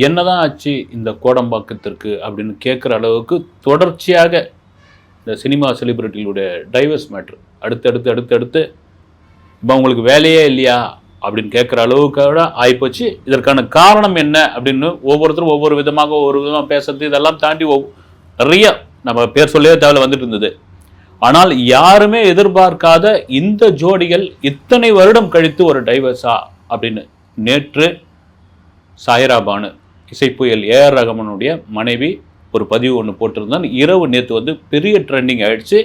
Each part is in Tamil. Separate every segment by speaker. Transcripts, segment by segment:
Speaker 1: என்னதான் ஆச்சு இந்த கோடம்பாக்கத்திற்கு அப்படின்னு கேட்குற அளவுக்கு தொடர்ச்சியாக இந்த சினிமா செலிபிரிட்டிகளுடைய டைவர்ஸ் மேட்ரு. அடுத்து அடுத்து அடுத்து அடுத்து இப்போ உங்களுக்கு வேலையே இல்லையா அப்படின்னு கேட்குற அளவுக்கு கூட ஆகிப்போச்சு இதற்கான காரணம் என்ன அப்படின்னு ஒவ்வொருத்தரும் ஒவ்வொரு விதமாக ஒவ்வொரு விதமாக பேசுறது இதெல்லாம் தாண்டி ஒவ்- நிறைய நம்ம பேர் சொல்லவே தேவையில் வந்துட்டு இருந்தது. ஆனால் யாருமே எதிர்பார்க்காத இந்த ஜோடிகள் இத்தனை வருடம் கழித்து ஒரு டைவர்ஸா அப்படின்னு நேற்று சாயரா பானு இசைப்புயல் ஏஆர் ரகமனுடைய மனைவி ஒரு பதிவு ஒன்று போட்டிருந்தான். இரவு நேற்று வந்து பெரிய ட்ரெண்டிங் ஆயிடுச்சு.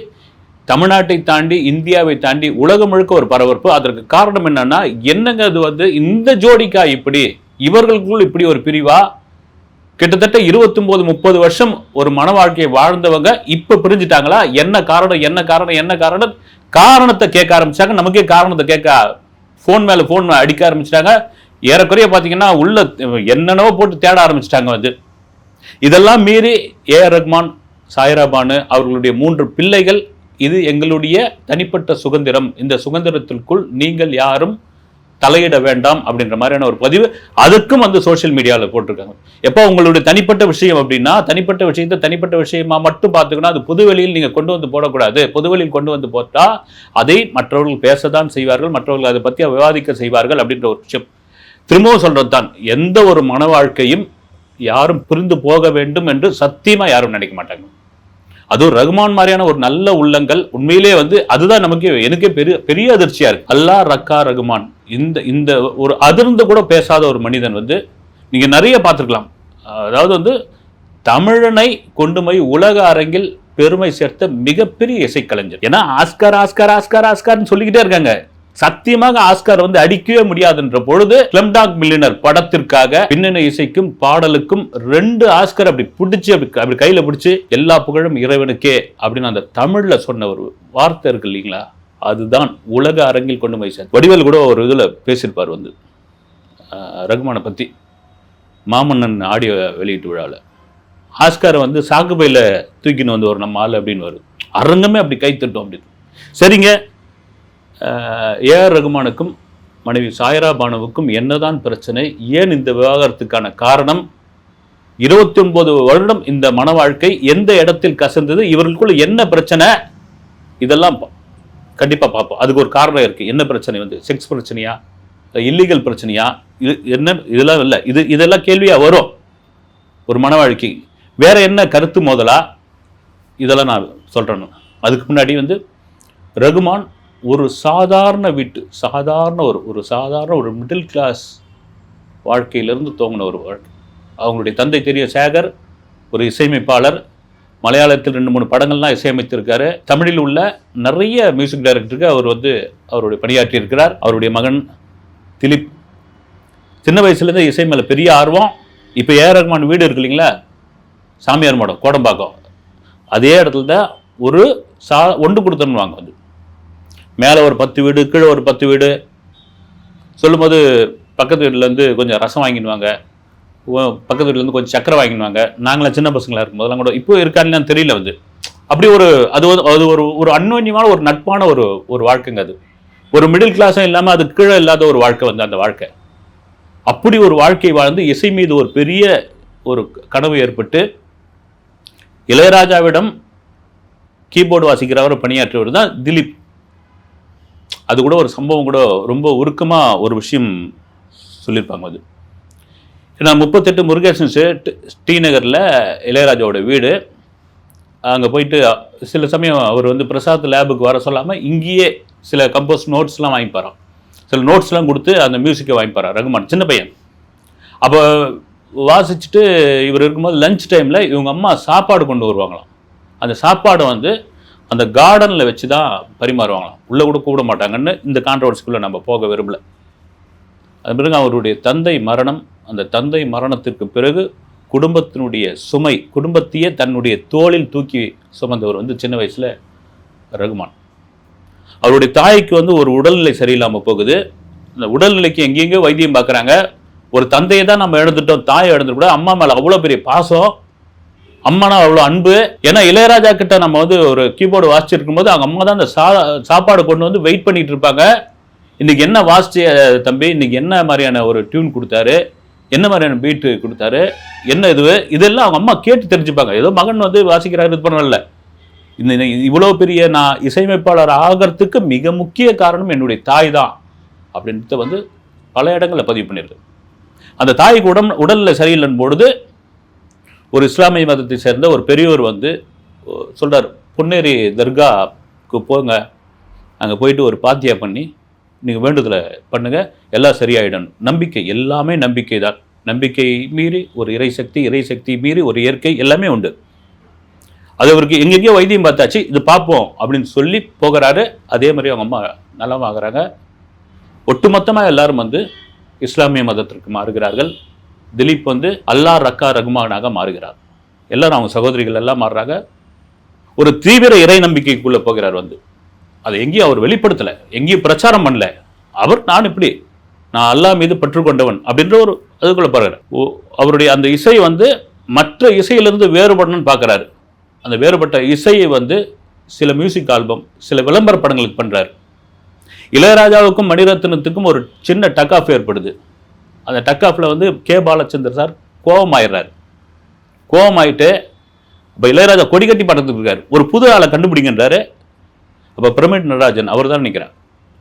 Speaker 1: தமிழ்நாட்டை தாண்டி இந்தியாவை தாண்டி உலகம் முழுக்க ஒரு பரபரப்பு. அதற்கு காரணம் என்னன்னா என்னங்க அது வந்து இந்த ஜோடிக்கா இப்படி? இவர்களுக்குள் இப்படி ஒரு பிரிவா? கிட்டத்தட்ட 29 முப்பது வருஷம் ஒரு மன வாழ்க்கையை வாழ்ந்தவங்க இப்போ பிரிஞ்சுட்டாங்களா? என்ன காரணம் என்ன காரணம் என்ன காரணம்? காரணத்தை கேட்க ஆரம்பிச்சாங்க. நமக்கே காரணத்தை கேட்க ஃபோன் மேலே ஃபோன் அடிக்க ஆரம்பிச்சிட்டாங்க. ஏறக்குறைய பார்த்தீங்கன்னா உள்ள என்னென்னவோ போட்டு தேட ஆரம்பிச்சிட்டாங்க வந்து இதெல்லாம் மீறி ஏ ஆர் ரஹ்மான் சாயிராபானு அவர்களுடைய மூன்று பிள்ளைகள் இது எங்களுடைய தனிப்பட்ட சுதந்திரம். இந்த சுதந்திரத்திற்குள் நீங்கள் யாரும் தலையிட வேண்டாம் அப்படின்ற மாதிரியான ஒரு பதிவு அதுக்கும் வந்து சோஷியல் மீடியாவில் போட்டிருக்காங்க. எப்போ உங்களுடைய தனிப்பட்ட விஷயம் அப்படின்னா தனிப்பட்ட விஷயத்தை தனிப்பட்ட விஷயமா மட்டும் பார்த்துக்கணும். அது பொதுவெளியில் நீங்கள் கொண்டு வந்து போடக்கூடாது. பொதுவெளியில் கொண்டு வந்து போட்டால் அதை மற்றவர்கள் பேசத்தான் செய்வார்கள் மற்றவர்கள் அதை பற்றி விவாதிக்க செய்வார்கள் அப்படின்ற ஒரு விஷயம். திரும்பவும் சொல்றது தான் எந்த ஒரு மன வாழ்க்கையும் யாரும் புரிந்து போக வேண்டும் என்று சத்தியமா யாரும் நினைக்க மாட்டாங்க. அதுவும் ரகுமான் மாதிரியான ஒரு நல்ல உள்ளங்கள் உண்மையிலே வந்து அதுதான் நமக்கு எனக்கே பெரிய பெரிய அதிர்ச்சியா இருக்கு. அல்லா ரக்கா ரகுமான். இந்த இந்த ஒரு அதிர்ந்து கூட பேசாத ஒரு மனிதன் வந்து நீங்க நிறைய பார்த்துருக்கலாம். அதாவது வந்து தமிழனை கொண்டு போய் உலக அரங்கில் பெருமை சேர்த்த மிகப்பெரிய இசைக்கலைஞர். ஏன்னா ஆஸ்கார் ஆஸ்கார் ஆஸ்கார் ஆஸ்கார்னு சொல்லிக்கிட்டே இருக்காங்க. சத்தியமாக ஆஸ்கார் வந்து அடிக்கவே முடியாதுன்ற பொழுது ஸ்லம்டாக் மில்லினர் படத்திற்காக பின்னணி இசைக்கும் பாடலுக்கும் ரெண்டு ஆஸ்கர் அப்படி பிடிச்சி அப்படி அப்படி கையில பிடிச்சி எல்லா புகழும் இறைவனுக்கே அப்படின்னு அந்த தமிழ்ல சொன்ன ஒரு வார்த்தை இருக்கு இல்லைங்களா? அதுதான் உலக அரங்கில் கொண்டு போய் சார் வடிவேல் கூட ஒரு இதில் பேசியிருப்பார் வந்து. ரகுமானை பற்றி மாமன்னன் ஆடியோ வெளியீட்டு விழாவில் ஆஸ்காரை வந்து சாக்குபையில் தூக்கின்னு வந்து ஒரு நம்ம ஆள் அப்படின்னு வரும். அரங்கமே அப்படி கை தட்டும் அப்படின்னு. சரிங்க ஏஆர் ரகுமானுக்கும் மனைவி சாயரா பானுவுக்கும் என்னதான் பிரச்சனை ஏன் இந்த விவாகரத்துக்கான காரணம்? இருபத்தி ஒன்பது வருடம் இந்த மன வாழ்க்கை எந்த இடத்தில் கசந்தது? இவர்களுக்குள்ள என்ன பிரச்சனை? இதெல்லாம் கண்டிப்பாக பார்ப்போம். அதுக்கு ஒரு காரணம் இருக்கு. என்ன பிரச்சனை வந்து? செக்ஸ் பிரச்சனையா? இல்லீகல் பிரச்சனையா? இது என்ன? இதெல்லாம் இல்லை. இது இதெல்லாம் கேள்வியாக வரும். ஒரு மன வாழ்க்கை. வேற என்ன கருத்து மோதலா? இதெல்லாம் நான் சொல்கிறேன் அதுக்கு முன்னாடி வந்து ரகுமான் ஒரு சாதாரண வீட்டு சாதாரண ஒரு ஒரு சாதாரண ஒரு மிடில் கிளாஸ் வாழ்க்கையிலிருந்து தோங்கின ஒரு வாழ்க்கை. அவங்களுடைய தந்தை தெரிய சேகர் ஒரு இசையமைப்பாளர் மலையாளத்தில் ரெண்டு மூணு படங்கள்லாம் இசையமைத்திருக்காரு. தமிழில் உள்ள நிறைய மியூசிக் டைரக்டருக்கு அவர் வந்து அவருடைய பணியாற்றி இருக்கிறார் அவருடைய மகன் திலீப். சின்ன வயசுலேருந்து இசை மேலே பெரிய ஆர்வம். இப்போ ஏ. ரகுமான் ரஹ்மான் வீடு இருக்கு இல்லைங்களா? சாமியார் மடம் கோடம்பாக்கம். அதே இடத்துல தான் ஒரு சா ஒன்று கொடுத்தனுவாங்க அது மேலே ஒரு பத்து வீடு கீழே ஒரு பத்து வீடு. சொல்லும்போது பக்கத்து வீட்டிலேருந்து கொஞ்சம் ரசம் வாங்கிடுவாங்க. பக்கத்து வீட்டிலேருந்து கொஞ்சம் சக்கரை வாங்கிடுவாங்க. நாங்களாம் சின்ன பசங்களாக இருக்கும்போதெல்லாம் கூட இப்போ இருக்கான்னு தெரியல வந்து. அப்படி ஒரு அது அது ஒரு ஒரு அன்யோன்யமான ஒரு நட்பான ஒரு ஒரு வாழ்க்கைங்க அது. ஒரு மிடில் கிளாஸும் இல்லாமல் அது கீழே இல்லாத ஒரு வாழ்க்கை வந்து அந்த வாழ்க்கை. அப்படி ஒரு வாழ்க்கை வாழ்ந்து இசை மீது ஒரு பெரிய ஒரு கனவு ஏற்பட்டு இளையராஜாவிடம் கீபோர்டு வாசிக்கிறவர் பணியாற்றியவர் தான் திலீப். அது கூட ஒரு சம்பவம் கூட ரொம்ப உருக்கமாக ஒரு விஷயம் சொல்லியிருப்பாங்க அது. ஏன்னா முப்பத்தெட்டு முருகேசன் ஸ்ட்ரீட் ஸ்ரீநகரில் இளையராஜாவோட வீடு. அங்கே போயிட்டு சில சமயம் அவர் வந்து பிரசாத் லேபுக்கு வர சொல்லாமல் இங்கேயே சில கம்போஸ் நோட்ஸ்லாம் வாங்கிப்பாராம் சில நோட்ஸ்லாம் கொடுத்து அந்த மியூசிக்கை வாங்கிப்பாரா ரகுமான் சின்ன பையன். அப்போ வாசிச்சுட்டு இவர் இருக்கும்போது லஞ்ச் டைமில் இவங்க அம்மா சாப்பாடு கொண்டு வருவாங்களாம். அந்த சாப்பாடை வந்து அந்த கார்டனில் வச்சு தான் பரிமாறுவாங்களாம். உள்ளே கூட கூட மாட்டாங்கன்னு இந்த கான்ட்ரவர்சிக்குள்ளே நம்ம போக விரும்பல. அது பிறகு அவருடைய தந்தை மரணம் அந்த தந்தை மரணத்திற்கு பிறகு குடும்பத்தினுடைய சுமை குடும்பத்தையே தன்னுடைய தோளில் தூக்கி சுமந்தவர் வந்து சின்ன வயசில் ரகுமான். அவருடைய தாய்க்கு வந்து ஒரு உடல்நிலை சரியில்லாமல் போகுது. அந்த உடல்நிலைக்கு எங்கெங்கேயோ வைத்தியம் பார்க்குறாங்க. ஒரு தந்தையை தான் நம்ம இழந்துட்டோம் தாயை இழந்துக்கூட அம்மா மேலே அவ்வளோ பெரிய பாசம். அம்மானா அவ்வளோ அன்பு. ஏன்னா இளையராஜா கிட்ட நம்ம வந்து ஒரு கீபோர்டு வாசிச்சிருக்கும் போது அவங்க அம்மா தான் அந்த சா சாப்பாடு கொண்டு வந்து வெயிட் பண்ணிட்டு இருப்பாங்க. இன்னைக்கு என்ன வாசிச்சு தம்பி? இன்னைக்கு என்ன மாதிரியான ஒரு டியூன் கொடுத்தாரு? என்ன மாதிரியான பீட்டு கொடுத்தாரு? என்ன இது? இதெல்லாம் அவங்க அம்மா கேட்டு தெரிஞ்சுப்பாங்க. ஏதோ மகன் வந்து வாசிக்கிறாரு இது பண்ணல. இந்த இந்த இவ்வளோ பெரிய நான் இசையமைப்பாளர் ஆகிறதுக்கு மிக முக்கிய காரணம் என்னுடைய தாய் தான் அப்படின்றத வந்து பல இடங்களில் பதிவு பண்ணியிருக்கு. அந்த தாய்க்கு உடம் உடலில் சரியில்லைன்னு பொழுது ஒரு இஸ்லாமிய மதத்தை சேர்ந்த ஒரு பெரியவர் வந்து சொல்கிறார் பொன்னேரி தர்காவுக்கு போங்க. அங்கே போயிட்டு ஒரு பாத்தியா பண்ணி நீங்கள் வேண்டுதலை பண்ணுங்கள் எல்லாம் சரியாயிடணும். நம்பிக்கை எல்லாமே நம்பிக்கை தான். நம்பிக்கை மீறி ஒரு இறைசக்தி இறைசக்தி மீறி ஒரு இயற்கை எல்லாமே உண்டு. அது அவருக்கு எங்கெங்கேயோ வைத்தியம் பார்த்தாச்சு இது பார்ப்போம் அப்படின்னு சொல்லி போகிறாரு. அதே மாதிரி அவங்க அம்மா நலமாகறாங்க. ஒட்டுமொத்தமாக எல்லாரும் வந்து இஸ்லாமிய மதத்திற்கு மாறுகிறார்கள். திலீப் வந்து அல்லாஹ் ரக்கா ரகுமானாக மாறுகிறார். எல்லாரும் அவங்க சகோதரிகள் எல்லாம் மாறுறாங்க. ஒரு தீவிர இறை நம்பிக்கைக்குள்ளே போகிறார் வந்து. அதை எங்கேயும் அவர் வெளிப்படுத்தலை. எங்கேயும் பிரச்சாரம் பண்ணல. அவர் நான் இப்படி நான் அல்லாஹ் மீது பற்றுக்கொண்டவன் அப்படின்ற ஒரு அதுக்குள்ளே பாருகிறார் ஓ அவருடைய அந்த இசை வந்து மற்ற இசையிலிருந்து வேறுபடணும்னு பார்க்குறாரு. அந்த வேறுபட்ட இசையை வந்து சில மியூசிக் ஆல்பம் சில விளம்பர படங்களுக்கு பண்ணுறாரு இளையராஜாவுக்கும் மணிரத்னத்துக்கும் ஒரு சின்ன டக் ஆஃப் ஏற்படுது. அந்த டக் ஆஃபில் வந்து கே பாலச்சந்தர் சார் கோபம் ஆயிடுறாரு கோபம் ஆயிட்டு இப்போ இளையராஜா கொடி கட்டி படத்துக்கு இருக்காரு ஒரு புது ஆளை கண்டுபிடிங்கன்றாரு. அப்போ பிரமிட் நடராஜன் அவர் தான் நிற்கிறார்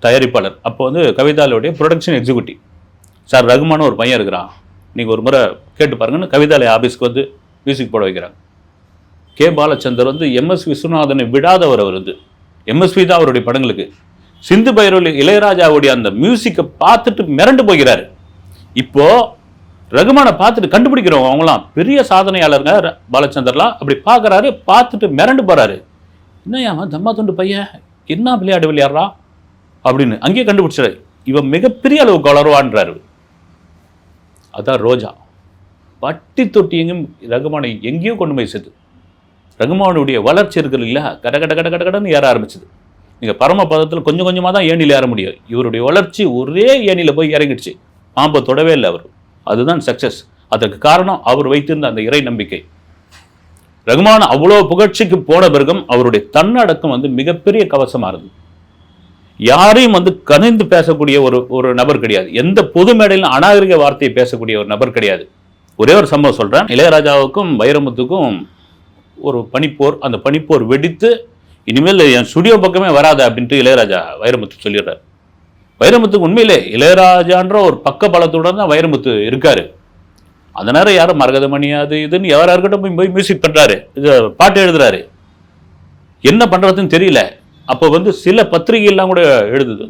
Speaker 1: தயாரிப்பாளர். அப்போ வந்து கவிதாலயோடைய ப்ரொடக்ஷன் எக்ஸிக்யூட்டிவ் சார் ரகுமான ஒரு பையன் இருக்கிறான். நீங்கள் ஒரு முறை கேட்டு பாருங்கன்னு கவிதாலய ஆஃபீஸ்க்கு வந்து மியூசிக் போட வைக்கிறாங்க. கே பாலச்சந்தர் வந்து எம்எஸ் விஸ்வநாதனை விடாதவர் அவர் வந்து. எம்எஸ்வி தான் அவருடைய படங்களுக்கு. சிந்து பைரவலி இளையராஜாவுடைய அந்த மியூசிக்கை பார்த்துட்டு மிரண்டு போகிறாரு. இப்போ ரகுமானை பார்த்துட்டு கண்டுபிடிக்கிறவங்க அவங்களாம் பெரிய சாதனையாளருங்க பாலச்சந்தர்லாம். அப்படி பார்க்கறாரு பார்த்துட்டு மிரண்டு போகிறாரு என்ன அவன் தம்மா தொண்டு பையன்? என்ன விளையாடு விளையாடுறான் அப்படின்னு அங்கேயே கண்டுபிடிச்சாரு இவன் மிகப்பெரிய அளவுக்கு வளருவான்றாரு அதான் ரோஜா. பட்டி தொட்டி ரகுமானை எங்கேயோ கொண்டு போய் சேர்த்து. ரகுமானுடைய வளர்ச்சி இருக்குது இல்லையா கட கட கட கட கடன்னு ஏற ஆரம்பிச்சது. நீங்கள் பரமபதத்தில் கொஞ்சம் கொஞ்சமாக தான் ஏணியில் ஏற முடியும். இவருடைய வளர்ச்சி ஒரே ஏணியில் போய் இறங்கிடுச்சு. பாம்பை தொடவே இல்லை அவர். அதுதான் சக்ஸஸ் அதற்கு காரணம் அவர் வைத்திருந்த அந்த இறை நம்பிக்கை. ரகுமான் அவ்வளோ புகழ்ச்சிக்கு போன பிறகும் அவருடைய தன்னடக்கம் வந்து மிகப்பெரிய கவசமாக இருந்தது. யாரையும் வந்து கனிந்து பேசக்கூடிய ஒரு ஒரு நபர் கிடையாது. எந்த பொது மேடையிலும் அநாகரிக வார்த்தையை பேசக்கூடிய ஒரு நபர் கிடையாது. ஒரே ஒரு சம்பவம் சொல்கிறேன் இளையராஜாவுக்கும் வைரமுத்துக்கும் ஒரு பனிப்போர் அந்த பனிப்போர் வெடித்து இனிமேல் என் ஸ்டுடியோ பக்கமே வராத அப்படின்ட்டு இளையராஜா வைரமுத்து சொல்லிடுறாரு. வைரமுத்துக்கு உண்மையிலே இளையராஜான்ற ஒரு பக்க பலத்துடன் தான் வைரமுத்து இருக்காரு. அந்த நேரம் யாரும் மரகதமணி அது இதுன்னு யார் யாருக்கிட்ட போய் போய் மியூசிக் பண்ணுறாரு இது பாட்டு எழுதுறாரு. என்ன பண்ணுறதுன்னு தெரியல. அப்போ வந்து சில பத்திரிகையெல்லாம் கூட எழுதுது.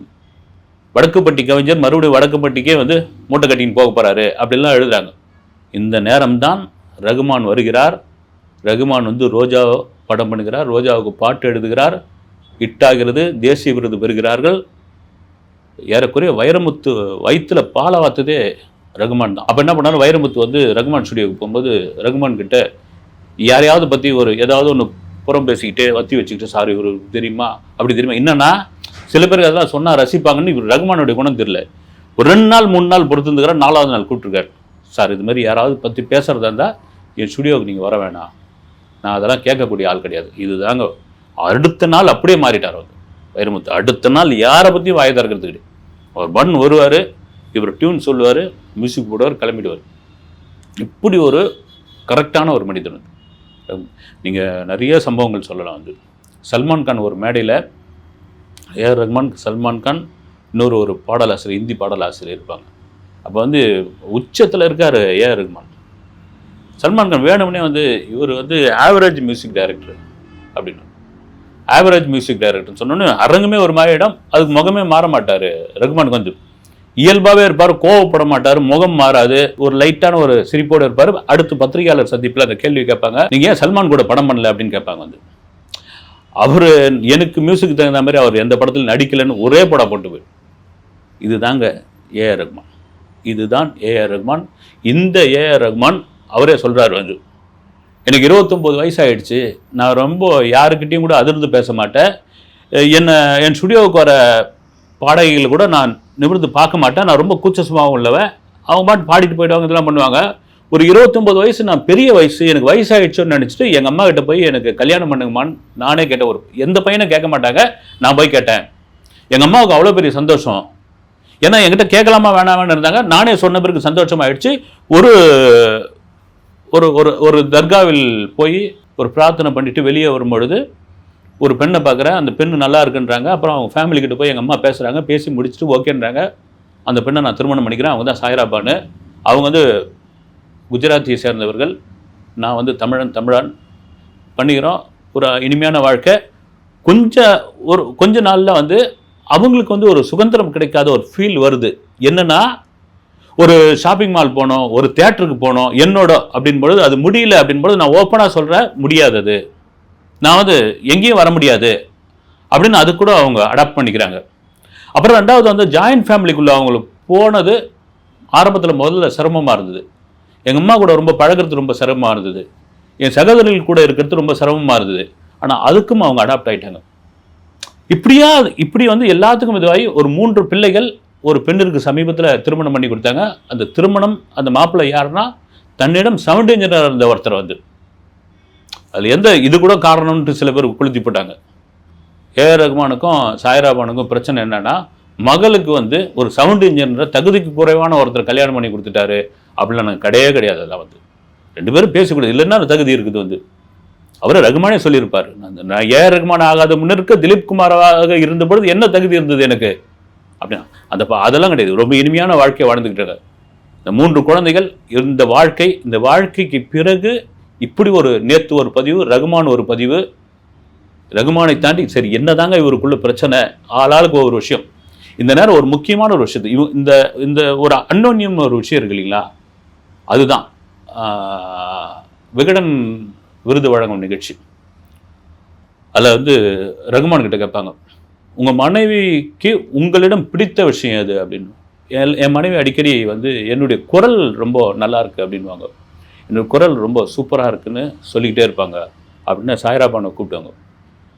Speaker 1: வடக்குப்பட்டி கவிஞர் மறுபடியும் வடக்குப்பட்டிக்கே வந்து மூட்டை கட்டின்னு போக போகிறாரு அப்படிலாம் எழுதுறாங்க. இந்த நேரம்தான் ரகுமான் வருகிறார். ரகுமான் வந்து ரோஜா படம் பண்ணுகிறார். ரோஜாவுக்கு பாட்டு எழுதுகிறார். ஹிட்டாகிறது தேசிய விருது பெறுகிறார்கள். ஏறக்குறைய வைரமுத்து வயிற்றில் பாலை வாத்ததே ரகுமான் தான். அப்போ என்ன பண்ணாரு? வைரமுத்து வந்து ரகுமான் ஸ்டுடியோவுக்கு போகும்போது ரகுமான் கிட்ட யாரையாவது பற்றி ஒரு ஏதாவது ஒன்று புறம் பேசிக்கிட்டு வத்தி வச்சுக்கிட்டு சாரி ஒரு தெரியுமா? அப்படி தெரியுமா? என்னன்னா சில பேருக்கு அதெல்லாம் சொன்னால் ரசிப்பாங்கன்னு இவர் ரகுமானுடைய குணம் தெரியல. ஒரு ரெண்டு நாள் மூணு நாள் பொறுத்துருந்துக்கிறார் நாலாவது நாள் கூப்பிட்டுருக்காரு. சார் இது மாதிரி யாராவது பற்றி பேசுகிறதா இருந்தால் என் ஸ்டுடியோவுக்கு நீங்கள் வர வேணாம். நான் அதெல்லாம் கேட்கக்கூடிய ஆள் கிடையாது. இதுதாங்க அடுத்த நாள் அப்படியே மாறிட்டார் அவர். வைரமுத்து அடுத்த நாள் யாரை பற்றியும் வாய் திறக்கிறது கிடையாது அவர் பன் வருவார் இவர் டியூன் சொல்லுவார் மியூசிக் போடுவார் கிளம்பிடுவார். இப்படி ஒரு கரெக்டான ஒரு மனிதன். நீங்கள் நிறைய சம்பவங்கள் சொல்லலாம் வந்து. சல்மான் கான் ஒரு மேடையில் ஏஆர் ரஹ்மான் சல்மான் கான் இன்னொரு ஒரு பாடலாசிரியர் இந்தி பாடலாசிரியர் இருப்பாங்க. அப்போ வந்து உச்சத்தில் இருக்கார் ஏஆர் ரஹ்மான். சல்மான் கான் வேணும்னே வந்து இவர் வந்து ஆவரேஜ் மியூசிக் டைரக்டர் அப்படின்னு. ஆவரேஜ் மியூசிக் டைரக்டர்னு சொன்னோன்னு அரங்குமே ஒரு மாதிரி இடம் அதுக்கு முகமே மாற மாட்டார் ரகுமான் கொஞ்சம். இயல்பாகவே இருப்பார் கோவப்பட மாட்டார் முகம் மாறாது. ஒரு லைட்டான ஒரு சிரிப்போடு இருப்பார். அடுத்து பத்திரிகையாளர் சந்திப்பில் அந்த கேள்வி கேட்பாங்க நீங்கள் ஏன் சல்மான் கூட படம் பண்ணல? அப்படின்னு கேட்பாங்க வந்து. அவர் எனக்கு மியூசிக் தகுந்த மாதிரி அவர் எந்த படத்தில் நடிக்கலைன்னு ஒரே படம் போட்டு போய். இதுதாங்க ஏஆர் ரஹ்மான் இதுதான் ஏஆர் ரஹ்மான் இந்த ஏஆர் ரஹ்மான் அவரே சொல்கிறார் வந்து. எனக்கு இருபத்தொம்போது வயசாயிடுச்சு. நான் ரொம்ப யாருக்கிட்டையும் கூட அதிர்ந்து பேச மாட்டேன். என்னை என் ஸ்டுடியோவுக்கு வர பாடகிகள் கூட நான் நிமிர்ந்து பார்க்க மாட்டேன். நான் ரொம்ப கூச்சசமாகவும் உள்ளவன். அவங்க பாட்டு பாடிட்டு போயிடுவாங்க இதெல்லாம் பண்ணுவாங்க. ஒரு இருபத்தொம்போது வயசு நான் பெரிய வயசு எனக்கு வயசாயிடுச்சோன்னு நினச்சிட்டு எங்கள் அம்மா கிட்ட போய் எனக்கு கல்யாணம் பண்ணுங்கம்மான்னு நானே கேட்ட ஒரு எந்த பையனும் கேட்க மாட்டாங்க. நான் போய் கேட்டேன். எங்கள் அம்மாவுக்கு அவ்வளோ பெரிய சந்தோஷம். ஏன்னா என்கிட்ட கேட்கலாமா வேணாமான்னு இருந்தாங்க. நானே சொன்ன பிறகு சந்தோஷமாயிடுச்சு. ஒரு ஒரு ஒரு ஒரு தர்காவில் போய் ஒரு பிரார்த்தனை பண்ணிட்டு வெளியே வரும்பொழுது ஒரு பெண்ணை பார்க்குறேன் அந்த பெண்ணு நல்லா இருக்குன்றாங்க. அப்புறம் அவங்க ஃபேமிலிக்கிட்ட போய் எங்கள் அம்மா பேசுகிறாங்க பேசி முடிச்சுட்டு ஓகேன்றாங்க. அந்த பெண்ணை நான் திருமணம் பண்ணிக்கிறேன் அவங்க தான் சாய்ராபான்னு. அவங்க வந்து குஜராத்தியை சேர்ந்தவர்கள். நான் வந்து தமிழன் தமிழன். பண்ணிக்கிறோம். ஒரு இனிமையான வாழ்க்கை. கொஞ்சம் ஒரு கொஞ்ச நாளில் வந்து அவங்களுக்கு வந்து ஒரு சுதந்திரம் கிடைக்காத ஒரு ஃபீல் வருது. என்னென்னா ஒரு ஷாப்பிங் மால் போனோம் ஒரு தேட்டருக்கு போனோம் என்னோட அப்படின் பொழுது அது முடியல அப்படின்னு பொழுது நான் ஓப்பனாக சொல்கிறேன் முடியாதது நான் வந்து எங்கேயும் வர முடியாது. அப்படின்னு அது கூட அவங்க அடாப்ட் பண்ணிக்கிறாங்க. அப்புறம் ரெண்டாவது வந்து ஜாயின்ட் ஃபேமிலிக்குள்ளே அவங்களுக்கு போனது ஆரம்பத்தில் முதல்ல சிரமமாக இருந்தது. எங்கள் அம்மா கூட ரொம்ப பழகுறது ரொம்ப சிரமமாக இருந்தது. என் சகோதரிகள் கூட இருக்கிறது ரொம்ப சிரமமாக இருந்தது. ஆனால் அதுக்கும் அவங்க அடாப்ட் ஆகிட்டாங்க இப்படியா இப்படி வந்து எல்லாத்துக்கும் இதுவாகி ஒரு மூன்று பிள்ளைகள் ஒரு பெண்ணிற்கு சமீபத்தில் திருமணம் பண்ணி கொடுத்தாங்க. அந்த திருமணம் அந்த மாப்பிள்ளை யாருன்னா தன்னிடம் சவுண்ட் இன்ஜினியர் இருந்த ஒருத்தர் வந்து. அதில் எந்த இது கூட காரணம்ன்ட்டு சில பேர் கொளுத்தி போட்டாங்க. ஏஆர் ரகுமானுக்கும் சாய்ராபானுக்கும் பிரச்சனை என்னன்னா மகளுக்கு வந்து ஒரு சவுண்ட் இன்ஜினியரை தகுதிக்கு குறைவான ஒருத்தர் கல்யாணம் பண்ணி கொடுத்துட்டாரு அப்படிலாம் எனக்கு கிடையவே கிடையாது அதெல்லாம் வந்து. ரெண்டு பேரும் பேசக்கூடாது. இல்லைன்னா அந்த தகுதி இருக்குது வந்து. அவர் ரகுமானே சொல்லியிருப்பார். நான் ஏ ரகுமான் ஆகாத முன்னிருக்க திலீப் குமாராக இருந்த பொழுது என்ன தகுதி இருந்தது எனக்கு? அப்படின்னா அந்த அதெல்லாம் கிடையாது. ரொம்ப இனிமையான வாழ்க்கையை வாழ்ந்துக்கிட்டு இருக்காரு. இந்த மூன்று குழந்தைகள் இந்த வாழ்க்கை இந்த வாழ்க்கைக்கு பிறகு இப்படி ஒரு நேத்து ஒரு பதிவு ரகுமான் ஒரு பதிவு. ரகுமானை தாண்டி சரி என்னதாங்க இவருக்குள்ள பிரச்சனை? ஆளாளுக்கு ஒரு விஷயம். இந்த நேரம் ஒரு முக்கியமான ஒரு விஷயத்து. இவ இந்த இந்த ஒரு அன்னோன்யம் ஒரு விஷயம் இருக்கு இல்லைங்களா? அதுதான். விகடன் விருது வழங்கும் நிகழ்ச்சி. அதில் வந்து ரகுமான் கிட்ட கேட்பாங்க. உங்கள் மனைவிக்கு உங்களிடம் பிடித்த விஷயம் எது அப்படின்னு? என் என் மனைவி அடிக்கடி வந்து என்னுடைய குரல் ரொம்ப நல்லா இருக்குது அப்படின்வாங்க என்னோட குரல் ரொம்ப சூப்பராக இருக்குன்னு சொல்லிக்கிட்டே இருப்பாங்க அப்படின்னு சாய்ராபானை கூப்பிட்டாங்க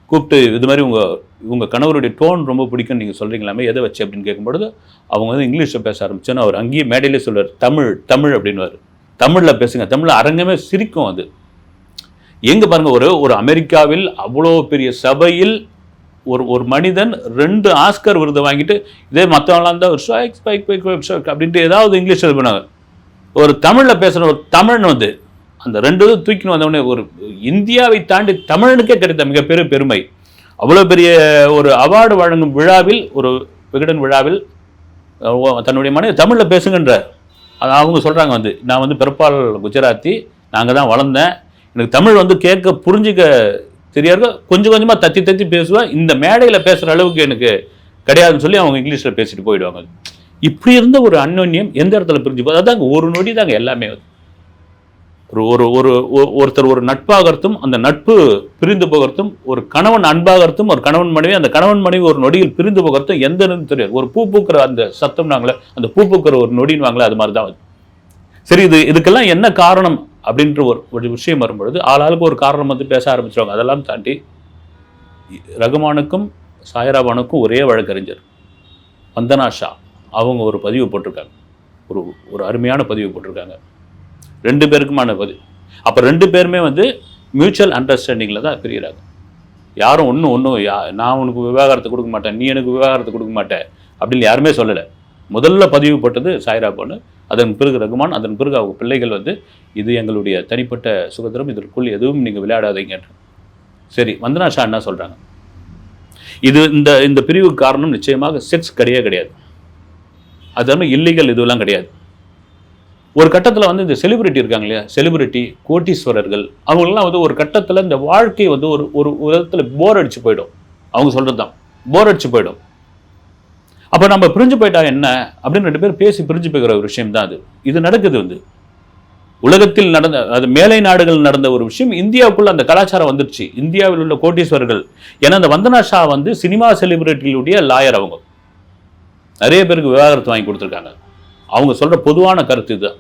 Speaker 1: கூப்பிட்டு இது மாதிரி உங்கள் உங்கள் கணவருடைய டோன் ரொம்ப பிடிக்கும்னு நீங்கள் சொல்கிறீங்களாமே எதை வச்சு அப்படின்னு கேட்கும்பொழுது அவங்க வந்து இங்கிலீஷில் பேச ஆரம்பிச்சோன்னு அவர் அங்கேயே மேடையிலே சொல்வார் தமிழ் தமிழ் அப்படின்னுவார். தமிழில் பேசுங்க தமிழில் அரங்கமே சிரிக்கும் அது. எங்கே பாருங்கள் ஒரு ஒரு அமெரிக்காவில் அவ்வளோ பெரிய சபையில் ஒரு ஒரு மனிதன் ரெண்டு ஆஸ்கர் விருது வாங்கிட்டு இதே மற்றவங்களாம் இருந்தால் ஸ்ட்ரைக் ஸ்பைக் பைக் ஸ்ட்ரைக் அப்படின்ட்டு ஏதாவது இங்கிலீஷில் இது பண்ணாங்க ஒரு தமிழில் பேசுகிற ஒரு தமிழன் வந்து அந்த ரெண்டு தூக்கின்னு வந்தவொடனே ஒரு இந்தியாவை தாண்டி தமிழனுக்கே கிடைத்த மிகப்பெரிய பெருமை. அவ்வளோ பெரிய ஒரு அவார்டு வழங்கும் விழாவில் ஒரு விகடன் விழாவில் தன்னுடைய மனைவி தமிழில் பேசுங்கன்றார். அது அவங்க சொல்கிறாங்க வந்து நான் வந்து பிறப்பால் குஜராத்தி நாங்கள் தான் வளர்ந்தேன். எனக்கு தமிழ் வந்து கேட்க புரிஞ்சிக்க தெரியாது கொஞ்சம் கொஞ்சமாக தத்தி தத்தி பேசுவேன் இந்த மேடையில் பேசுகிற அளவுக்கு எனக்கு கிடையாதுன்னு சொல்லி அவங்க இங்கிலீஷில் பேசிட்டு போயிடுவாங்க. இப்படி இருந்த ஒரு அன்னோன்யம் எந்த இடத்துல பிரிஞ்சு போகுது? அதாங்க ஒரு நொடி தாங்க எல்லாமே ஒரு ஒரு ஒரு ஒருத்தர் ஒரு நட்பாகறதும் அந்த நட்பு பிரிந்து போகிறதும் ஒரு கணவன் அன்பாகறதும் ஒரு கணவன் மனைவி அந்த கணவன் மனைவி ஒரு நொடியில் பிரிந்து போகிறதும் எந்த தெரியாது. ஒரு பூ பூக்கிற அந்த சத்தம் நாங்களே அந்த பூ பூக்கிற ஒரு நொடின்னு வாங்களே அது மாதிரி தான் சரி இது இதுக்கெல்லாம் என்ன காரணம்? அப்படின்ற ஒரு ஒரு விஷயம் வரும்பொழுது ஆளாளுக்கு ஒரு காரணம் வந்து பேச ஆரம்பிச்சிருவாங்க. அதெல்லாம் தாண்டி ரகுமானுக்கும் சாயராபானுக்கும் ஒரே வழக்கறிஞர் வந்தனா ஷா. அவங்க ஒரு பதிவு போட்டிருக்காங்க. ஒரு ஒரு அருமையான பதிவு போட்டிருக்காங்க. ரெண்டு பேருக்குமான பதிவு அப்போ ரெண்டு பேருமே வந்து மியூச்சுவல் அண்டர்ஸ்டாண்டிங்கில் தான் பிரிகிறாங்க யாரும் ஒன்றும் ஒன்றும் யா நான் உனக்கு விவகாரத்தை கொடுக்க மாட்டேன் நீ எனக்கு விவகாரத்தை கொடுக்க மாட்டேன் அப்படின்னு யாருமே சொல்லலை. முதல்ல பதிவு போட்டது சாய்ரா அதன் பிறகு ரகுமான் அதன் பிறகு அவங்க பிள்ளைகள் வந்து இது எங்களுடைய தனிப்பட்ட சுதந்திரம் இதற்குள் எதுவும் நீங்கள் விளையாடாதீங்க சரி வந்தனா ஷா என்ன சொல்கிறாங்க இது இந்த இந்த பிரிவுக்கு காரணம் நிச்சயமாக செக்ஸ் கிடையவே கிடையாது. அது வந்து இல்லீகல் இதுவெல்லாம் கிடையாது. ஒரு கட்டத்தில் வந்து இந்த செலிபிரிட்டி இருக்காங்க இல்லையா? செலிபிரிட்டி கோட்டீஸ்வரர்கள் அவங்களெல்லாம் வந்து ஒரு கட்டத்தில் இந்த வாழ்க்கை வந்து ஒரு ஒரு விதத்தில் போர் அடித்து போயிடும். அவங்க சொல்கிறது தான் போர் அடித்து போயிடும். அப்போ நம்ம பிரிஞ்சு போயிட்டா என்ன? அப்படின்னு ரெண்டு பேரும் பேசி பிரிஞ்சு போய்க்கிற ஒரு விஷயம் தான் அது. இது நடக்குது வந்து. உலகத்தில் நடந்த அது மேலை நாடுகள் நடந்த ஒரு விஷயம் இந்தியாவுக்குள்ள அந்த கலாச்சாரம் வந்துருச்சு. இந்தியாவில் உள்ள கோட்டீஸ்வரர்கள். ஏன்னா அந்த வந்தனா ஷா வந்து சினிமா செலிபிரிட்டிகளுடைய லாயர் அவங்க. நிறைய பேருக்கு விவாகரத்து வாங்கி கொடுத்துருக்காங்க. அவங்க சொல்கிற பொதுவான கருத்து இதுதான்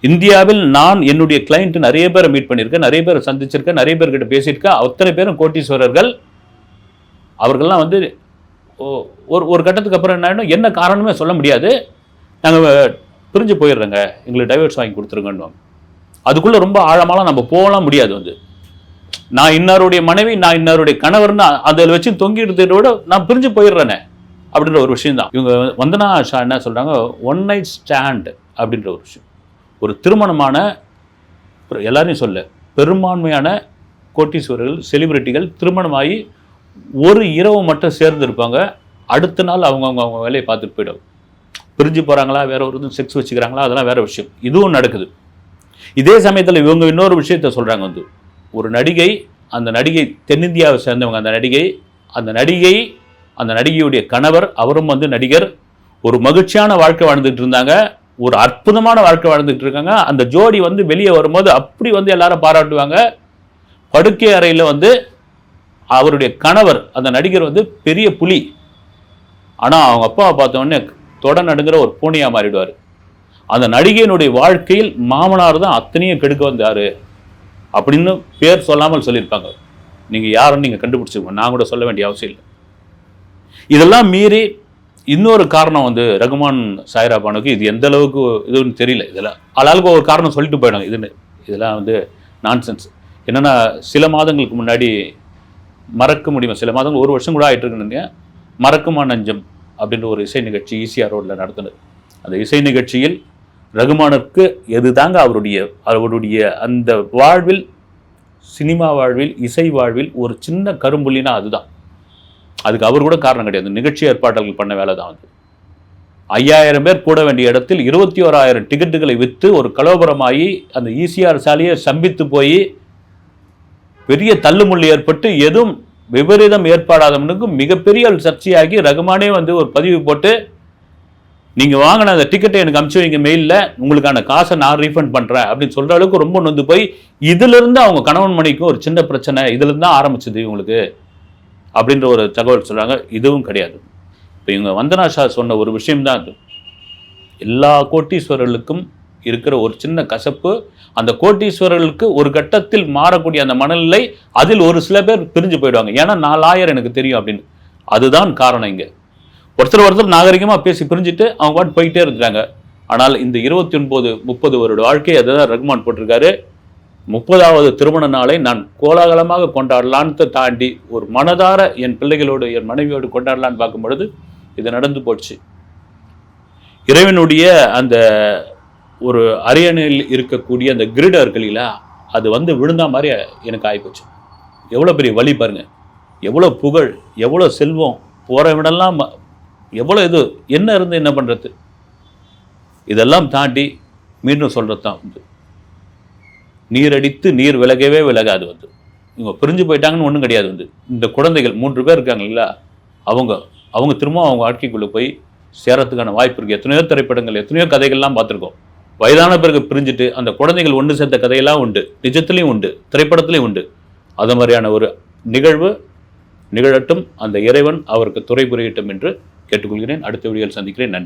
Speaker 1: இந்தியாவில் நான் என்னுடைய கிளைண்ட் நிறைய பேரை மீட் பண்ணியிருக்கேன் நிறைய பேரை சந்திச்சிருக்கேன் நிறைய பேர்கிட்ட பேசியிருக்கேன். அத்தனை பேரும் கோட்டீஸ்வரர்கள். அவர்கள்லாம் வந்து ஒரு ஒரு கட்டத்துக்கு அப்புறம் என்ன ஆகிடும் என்ன காரணமே சொல்ல முடியாது. நாங்கள் பிரிஞ்சு போயிடுறோங்க. எங்களுக்கு டைவர்ஸ் வாங்கி கொடுத்துருங்கன்னு அதுக்குள்ளே ரொம்ப ஆழமாலாம் நம்ம போகலாம் முடியாது வந்து. நான் இன்னாருடைய மனைவி நான் இன்னாருடைய கணவர்னு அதில் வச்சு தொங்கிடுறதை விட நான் பிரிஞ்சு போயிடுறேனே அப்படின்ற ஒரு விஷயம் தான். இவங்க வந்தனா ஷா என்ன சொல்கிறாங்க ஒன் நைட் ஸ்டாண்ட் அப்படின்ற ஒரு விஷயம். ஒரு திருமணமான எல்லாரையும் சொல்ல பெரும்பான்மையான கோட்டீஸ்வரர்கள் செலிபிரிட்டிகள் திருமணமாகி ஒரு இரவு மட்டும் சேர்ந்து இருப்பாங்க அடுத்த நாள் அவங்க அவங்க அவங்க வேலையை பார்த்துட்டு போயிடுவாங்க. பிரிஞ்சு போகிறாங்களா வேற ஒரு இதுவும் செக்ஸ் வச்சுக்கிறாங்களா? அதெல்லாம் வேற விஷயம். இதுவும் நடக்குது. இதே சமயத்தில் இவங்க இன்னொரு விஷயத்த சொல்கிறாங்க வந்து. ஒரு நடிகை அந்த நடிகை தென்னிந்தியாவை சேர்ந்தவங்க அந்த நடிகை அந்த நடிகை அந்த நடிகையுடைய கணவர் அவரும் வந்து நடிகர். ஒரு மகிழ்ச்சியான வாழ்க்கை வாழ்ந்துட்டு இருந்தாங்க. ஒரு அற்புதமான வாழ்க்கை வாழ்ந்துட்டு இருக்காங்க. அந்த ஜோடி வந்து வெளியே வரும்போது அப்படி வந்து எல்லாரும் பாராட்டுவாங்க. படுக்கை அறையில் வந்து அவருடைய கணவர் அந்த நடிகர் வந்து பெரிய புலி. ஆனால் அவங்க அப்பாவை பார்த்த உடனே தொட நடுங்கிற ஒரு பூனையாக மாறிடுவார். அந்த நடிகையினுடைய வாழ்க்கையில் மாமனார் தான் அத்தனையும் கெடுக்க வந்தார். அப்படின்னு பேர் சொல்லாமல் சொல்லியிருப்பாங்க. நீங்கள் யாருன்னு நீங்கள் கண்டுபிடிச்சிருக்கோம் நான் கூட சொல்ல வேண்டிய அவசியம் இல்லை. இதெல்லாம் மீறி இன்னொரு காரணம் வந்து ரகுமான் சாய்ரா பானுக்கு இது எந்த அளவுக்கு இதுன்னு தெரியல. இதெல்லாம் ஆளாளுக்கு ஒரு காரணம் சொல்லிட்டு போயிடும் இதுன்னு இதெல்லாம் வந்து நான்சென்ஸ் என்னென்னா சில மாதங்களுக்கு முன்னாடி மறக்க முடியுமா? சில மாதங்கள் ஒரு வருஷம் கூட ஆகிட்டு இருக்குன்னு மறக்குமா நஞ்சம்? அப்படின்ற ஒரு இசை நிகழ்ச்சி ஈசிஆர் ரோட்டில் நடத்தினது அந்த இசை நிகழ்ச்சியில் ரகுமானுக்கு எது தாங்க அவருடைய அவருடைய அந்த வாழ்வில் சினிமா வாழ்வில் இசை வாழ்வில் ஒரு சின்ன கரும்புள்ளினா அதுதான். அதுக்கு அவர் கூட காரணம் கிடையாது. நிகழ்ச்சி ஏற்பாடுகள் பண்ண வேலை தான் அது. ஐயாயிரம் பேர் கூட வேண்டிய இடத்தில் இருபத்தி ஓராயிரம் டிக்கெட்டுகளை விற்று ஒரு கலோபரமாகி அந்த ஈசிஆர் சாலையை சம்பித்து போய் பெரிய தள்ளுமுள்ளு ஏற்பட்டு எதுவும் விபரீதம் ஏற்பாடாதவனுக்கு மிகப்பெரிய சர்ச்சையாகி ரகுமானே வந்து ஒரு பதிவு போட்டு நீங்கள் வாங்கின அந்த டிக்கெட்டை எனக்கு அமுச்சு வைங்க மெயிலில் உங்களுக்கான காசை நான் ரீஃபண்ட் பண்ணுறேன் அப்படின்னு சொல்கிற அளவுக்கு ரொம்ப நொந்து போய் இதிலிருந்து அவங்க கணவன் மணிக்கும் ஒரு சின்ன பிரச்சனை இதுலேருந்து தான் ஆரம்பிச்சது இவங்களுக்கு அப்படின்ற ஒரு தகவல் சொல்கிறாங்க இதுவும் கிடையாது. இப்போ இவங்க வந்தனா ஷா சொன்ன ஒரு விஷயம்தான் அது. எல்லா கோட்டீஸ்வரர்களுக்கும் இருக்கிற ஒரு சின்ன கசப்பு அந்த கோட்டீஸ்வரர்களுக்கு ஒரு கட்டத்தில் மாறக்கூடிய அந்த மனநிலை அதில் ஒரு சில பேர் பிரிஞ்சு போயிடுவாங்க. ஏன்னா நான் லாயர் எனக்கு தெரியும் அப்படின்னு. அதுதான் காரணம் இங்கே. ஒருத்தர் ஒருத்தர் நாகரிகமாக பேசி பிரிஞ்சுட்டு அவங்க பாட்டு போயிட்டே இருக்கிறாங்க ஆனால் இந்த இருபத்தி ஒன்பது முப்பது வருட வாழ்க்கையை அதை தான் ரகுமான் போட்டிருக்காரு. முப்பதாவது திருமண நாளை நான் கோலாகலமாக கொண்டாடலான்னு தாண்டி ஒரு மனதார என் பிள்ளைகளோடு என் மனைவியோடு கொண்டாடலான்னு பார்க்கும் பொழுது இது நடந்து போச்சு. இறைவனுடைய அந்த ஒரு அரியணையில் இருக்கக்கூடிய அந்த கிரீடம் அது வந்து விழுந்தா மாதிரி எனக்கு ஆகிப்போச்சு எவ்வளோ பெரிய வழி பாருங்கள் எவ்வளோ புகழ் எவ்வளோ செல்வம் போகிற விடலாம் எவ்வளோ இது என்ன இருந்து என்ன பண்ணுறது இதெல்லாம் தாண்டி மீண்டும் சொல்கிறது தான் வந்து நீரடித்து நீர் விலகவே விலகாது வந்து. இவங்க பிரிஞ்சு போயிட்டாங்கன்னு ஒன்றும் கிடையாது வந்து. இந்த குழந்தைகள் மூன்று பேர் இருக்காங்க இல்லைங்களா அவங்க அவங்க திரும்ப அவங்க வாழ்க்கைக்குள்ளே போய் சேரத்துக்கான வாய்ப்பு இருக்குது எத்தனையோ திரைப்படங்கள் எத்தனையோ கதைகள்லாம் பார்த்துருக்கோம். வயதான பிறகு பிரிஞ்சுட்டு அந்த குழந்தைகள் ஒன்று சேர்ந்த கதையெல்லாம் உண்டு. நிஜத்துலேயும் உண்டு. திரைப்படத்துலேயும் உண்டு. அது மாதிரியான ஒரு நிகழ்வு நிகழட்டும். அந்த இறைவன் அவருக்கு துறை புரியட்டும் என்று கேட்டுக்கொள்கிறேன். அடுத்த வீடியோவில் சந்திக்கிறேன். நன்றி.